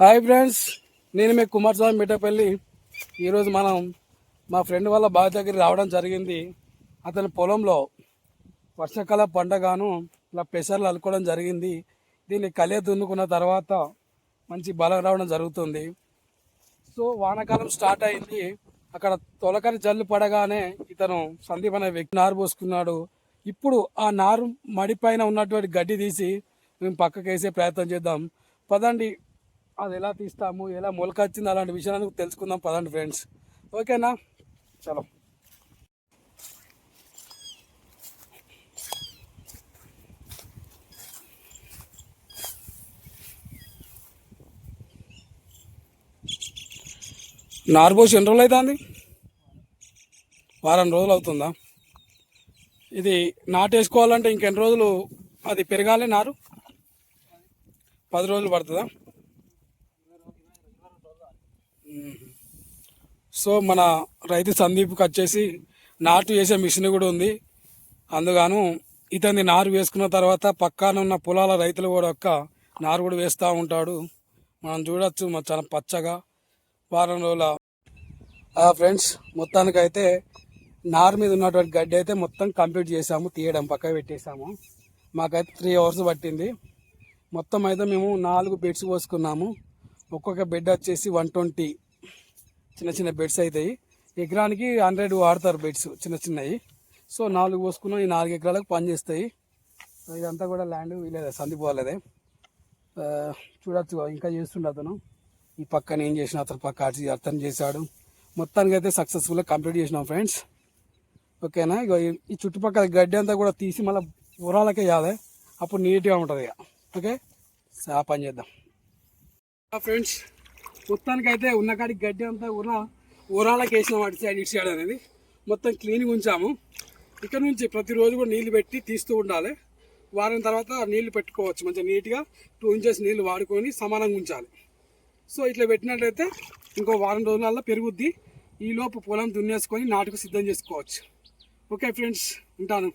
Hi friends నేను మీ కుమారస్వామి మిఠపల్లి ఈరోజు మనం మా ఫ్రెండ్ వాళ్ళ బావి దగ్గర రావడం జరిగింది. అతని పొలంలో వర్షాకాల పంటగాను ఇలా పెసర్లు అల్లుకోవడం జరిగింది. దీన్ని కలియ దున్నుకున్న తర్వాత మంచి బలం రావడం జరుగుతుంది. సో వానాకాలం స్టార్ట్ అయింది. అక్కడ తొలకరి జల్లు పడగానే ఇతను సందీప్ అనే వ్యక్తి నారు పోసుకున్నాడు. ఇప్పుడు ఆ నారు మడిపైన ఉన్నటువంటి గడ్డి తీసి మేము పక్కకి వేసే ప్రయత్నం చేద్దాం. పదండి అది ఎలా తీస్తాము ఎలా మొలక వచ్చింది అలాంటి విషయాలను తెలుసుకుందాం. పదండి ఫ్రెండ్స్. ఓకేనా? చలో. నారు పోసి ఎన్ని రోజులు అవుతుంది? వారం రోజులు అవుతుందా? ఇది నాటేసుకోవాలంటే ఇంకెన్ని రోజులు అది పెరగాలి నారు? పది రోజులు పడుతుందా? సో మన రైతు సందీప్కి వచ్చేసి నాటు వేసే మిషన్ కూడా ఉంది. అందుగాను ఇతని నారు వేసుకున్న తర్వాత పక్కన ఉన్న పొలాల రైతులు కూడా ఒక్క నారు కూడా వేస్తూ ఉంటాడు. మనం చూడొచ్చు మన చాలా పచ్చగా వారం రోజుల ఫ్రెండ్స్ మొత్తానికైతే నారు మీద ఉన్నటువంటి గడ్డి అయితే మొత్తం కంప్లీట్ చేసాము తీయడం పక్క పెట్టేసాము. మాకైతే త్రీ అవర్స్ పట్టింది. మొత్తం అయితే మేము నాలుగు బెడ్స్ పోసుకున్నాము. ఒక్కొక్క బెడ్ వచ్చేసి వన్ ట్వంటీ చిన్న చిన్న బెడ్స్ అవుతాయి ఎకరానికి హండ్రెడ్ వాడతారు బెడ్స్ చిన్న చిన్నవి. సో నాలుగు పోసుకున్నాం ఈ నాలుగు ఎకరాలకు పని చేస్తాయి. ఇదంతా కూడా ల్యాండ్ వీలేదు సందిపోలేదే ఆ, చూడొచ్చు ఇంకా చేస్తుండే అతను. ఈ పక్కన ఏం చేసిన అతను పక్క అటు అర్థం చేశాడు. మొత్తానికి అయితే సక్సెస్ఫుల్గా కంప్లీట్ చేసినాం ఫ్రెండ్స్ ఓకేనా? ఇక ఈ- చుట్టుపక్కల గడ్డి అంతా కూడా తీసి మళ్ళీ ఊరాలకే వేయాలి అప్పుడు నీట్గా ఉంటుంది ఇక. ఓకే? ఆ పని చేద్దాం. ఫ్రెండ్స్ మొత్తానికి అయితే ఉన్న కాడికి గడ్డి అంతా ఊర ఊరాలకు వేసిన వాటి సైడ్ ఇటు సైడ్ అనేది మొత్తం క్లీన్గా ఉంచాము. ఇక్కడ నుంచి ప్రతిరోజు కూడా నీళ్ళు పెట్టి తీస్తూ ఉండాలి. వారం తర్వాత నీళ్ళు పెట్టుకోవచ్చు. మంచిగా నీట్గా టూ ఇంచెస్ నీళ్ళు వాడుకొని సమానంగా ఉంచాలి. సో ఇట్లా పెట్టినట్లయితే ఇంకో వారం రోజులలో పెరుగుద్ది. ఈలోపు పొలం దున్నేసుకొని నాటుకు సిద్ధం చేసుకోవచ్చు. ఓకే ఫ్రెండ్స్ ఉంటాను.